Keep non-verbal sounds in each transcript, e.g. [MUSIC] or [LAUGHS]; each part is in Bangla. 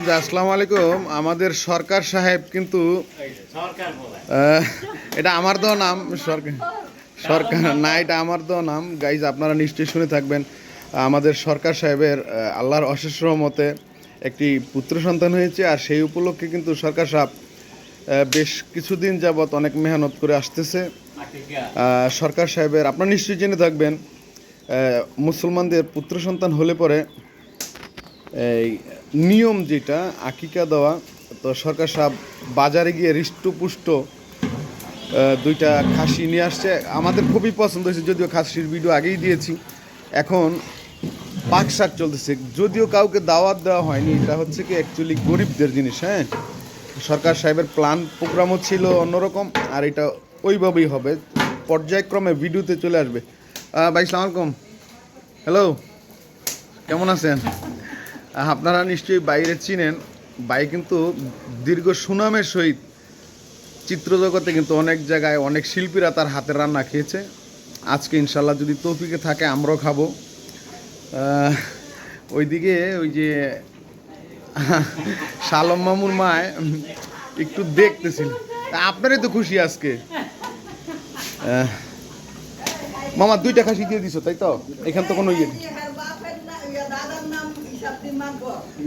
আসসালামু আলাইকুম, আমাদের সরকার সাহেব কিন্তু এটা আমার দেওয়া নাম, সরকার সরকার, না, এটা আমার দেওয়া নাম। গাইজ আপনারা নিশ্চয়ই শুনে থাকবেন, আমাদের সরকার সাহেবের আল্লাহর অশেষ রহমতে একটি পুত্র সন্তান হয়েছে, আর সেই উপলক্ষে কিন্তু সরকার সাহেব বেশ কিছুদিন যাবৎ অনেক মেহনত করে আসতেছে। সরকার সাহেবের, আপনারা নিশ্চয়ই জেনে থাকবেন মুসলমানদের পুত্র সন্তান হলে পরে নিয়ম যেটা, আকিকা দেওয়া, তো সরকার সাহেব বাজারে গিয়ে হৃষ্টপুষ্ট দুইটা খাসি নিয়ে আসছে। আমাদের খুবই পছন্দ হয়েছে, যদিও খাসির ভিডিও আগেই দিয়েছি। এখন পাক শাক চলতেছে। যদিও কাউকে দাওয়াত দেওয়া হয়নি, এটা হচ্ছে কি অ্যাকচুয়ালি গরিবদের জিনিস হ্যাঁ? সরকার সাহেবের প্ল্যান প্রোগ্রামও ছিল অন্যরকম, আর এটা ওইভাবেই হবে। পর্যায়ক্রমে ভিডিওতে চলে আসবে। ভাই সালাম হ্যালো কেমন আছেন? আপনারা নিশ্চয়ই বাইরে চিনেন, বাই কিন্তু দীর্ঘ সুনামের সহিত চিত্রজগতে কিন্তু অনেক জায়গায় অনেক শিল্পীরা তার হাতের রান্না খেয়েছে। আজকে ইনশাল্লাহ যদি তৌফিকে থাকে, আমরাও খাব। ওইদিকে ওই যে [LAUGHS] শালম মামুর মায় একটু দেখতেছিল। আপনারই তো খুশি আজকে। মামা, দুইটা খাসি দিয়ে দিছো, তাই তো? এখান তো কোনো ইয়ে।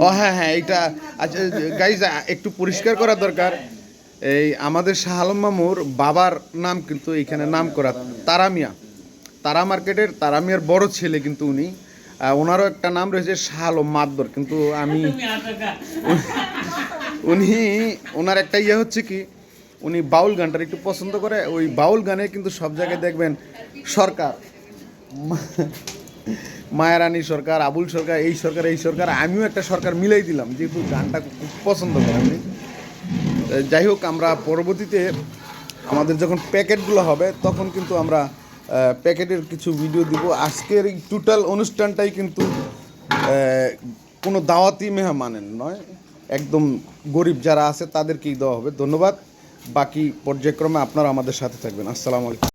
ও হ্যাঁ হ্যাঁ এইটা আচ্ছা গাইজ একটু পরিষ্কার করা দরকার। এই আমাদের শাহ আলম মামুর বাবার নাম কিন্তু এখানে নাম করা তারামিয়া তারা মার্কেটের তারামিয়ার বড় ছেলে কিন্তু উনি। ওনারও একটা নাম রয়েছে শাহ আলম মাদবর কিন্তু আমি উনি ওনার একটা ইয়ে হচ্ছে কি, উনি বাউল গানটা একটু পছন্দ করে। ওই বাউল গানে কিন্তু সব জায়গায় দেখবেন সরকার। মায়ারানী সরকার, আবুল সরকার, এই সরকার এই সরকার, আমিও একটা সরকার মিলাই দিলাম, যেহেতু গানটা খুব পছন্দ করে আমি। যাই হোক, আমরা পরবর্তীতে আমাদের যখন প্যাকেটগুলো হবে, তখন কিন্তু আমরা প্যাকেটের কিছু ভিডিও দিব। আজকের এই টোটাল অনুষ্ঠানটাই কিন্তু কোনো দাওয়াতি মেহমানের নয়, একদম গরিব যারা আছে তাদেরকেই দেওয়া হবে। ধন্যবাদ। বাকি পর্যায়ক্রমে আপনারা আমাদের সাথে থাকবেন। আসসালামু আলাইকুম।